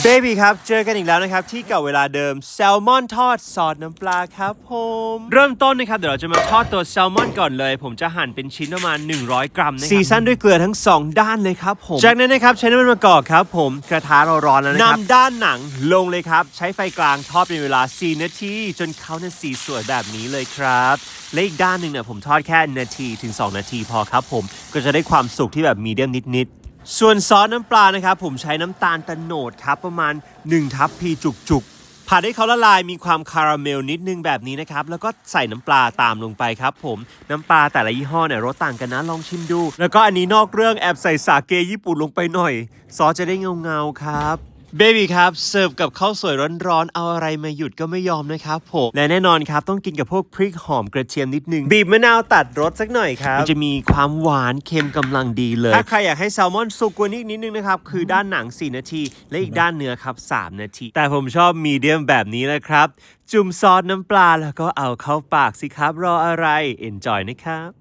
เบบี้ครับ เจอกันอีกแล้วนะครับ ที่เก่าเวลาเดิมแซลมอนทอดซอสน้ำปลาครับผมเริ่มต้นนะครับ เดี๋ยวเราจะมาทอดตัวแซลมอนก่อนเลย ผมจะหั่นเป็นชิ้นประมาณ 100 กรัมนะครับซีซั่นด้วยเกลือทั้ง 2 ด้านเลยครับผม จากนั้นนะครับใช้น้ำมันมะกอกครับผมกระทะเราร้อนแล้วนะครับนำด้านหนังลงเลยครับ ใช้ไฟกลางทอดเป็นเวลา 4 นาทีจนเขาเนี่ยสีสวยแบบนี้เลยครับและอีกด้านหนึ่งเนี่ยผมทอดแค่นาทีถึง 2 นาทีพอครับผมก็จะได้ความสุกที่แบบมีเดียมนิดๆ ส่วนซอสน้ำปลานะครับ ผมใช้น้ำตาลตะโนดครับ ประมาณ 1 ทัพพีจุกๆ ผัดให้เขาละลายมีความคาราเมลนิดนึงแบบนี้นะครับ แล้วก็ใส่น้ำปลาตามลงไปครับผมน้ำปลาแต่ละยี่ห้อเนี่ยรสต่างกันนะลองชิมดู แล้วก็อันนี้นอกเรื่องแอบใส่สาเกญี่ปุ่นลงไปหน่อย ซอสจะได้เงาๆครับ เบบี้ครับ เสิร์ฟกับข้าวสวยร้อนๆ เอาอะไรมาหยุดก็ไม่ยอมนะครับผมและแน่นอนครับ ต้องกินกับพวกพริกหอมกระเทียมนิดนึง บีบมะนาวตัดรสสักหน่อยครับ มันจะมีความหวานเค็มกำลังดีเลย ถ้าใครอยากให้แซลมอนสุกกว่านี้อีกนิดนึงนะครับ คือด้านหนัง 4 นาที และอีกด้านเนื้อครับ 3 นาที แต่ผมชอบมีเดียมแบบนี้นะครับ จุ่มซอสน้ำปลาแล้วก็เอาเข้าปากสิครับรออะไร Enjoy นะครับ